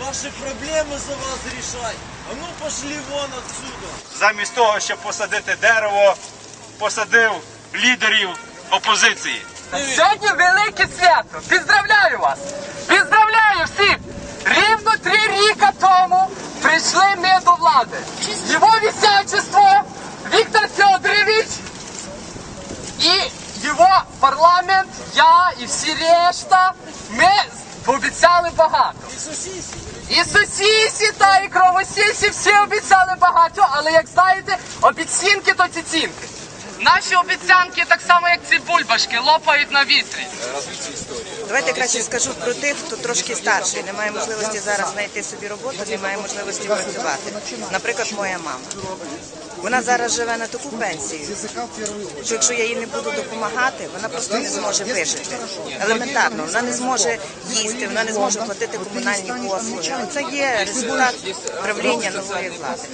Ваши проблемы за вас решать. А ну пошли вон отсюда. Замість того, щоб посадити дерево, посадив лідерів опозиції. Сьогодні велике свято. Поздравляю вас! Поздравляю всіх! Рівно три ріка тому прийшли ми до влади. Його висячество Віктор Федорович і його парламент, я і всі решта, ми пообіцяли багато. І сусісі та і кровосісі всі обіцяли багато, але як знаєте, обіцінки то ці цінки. Наші обіцянки так само, як ці бульбашки, лопають на вітрі. Давайте краще скажу про тих, хто трошки старший, не має можливості зараз знайти собі роботу, не має можливості працювати. Наприклад, моя мама. Вона зараз живе на таку пенсію, що якщо я їй не буду допомагати, вона просто не зможе вижити. Елементарно, вона не зможе їсти, вона не зможе платити комунальні послуги. Це є результат правління нової влади.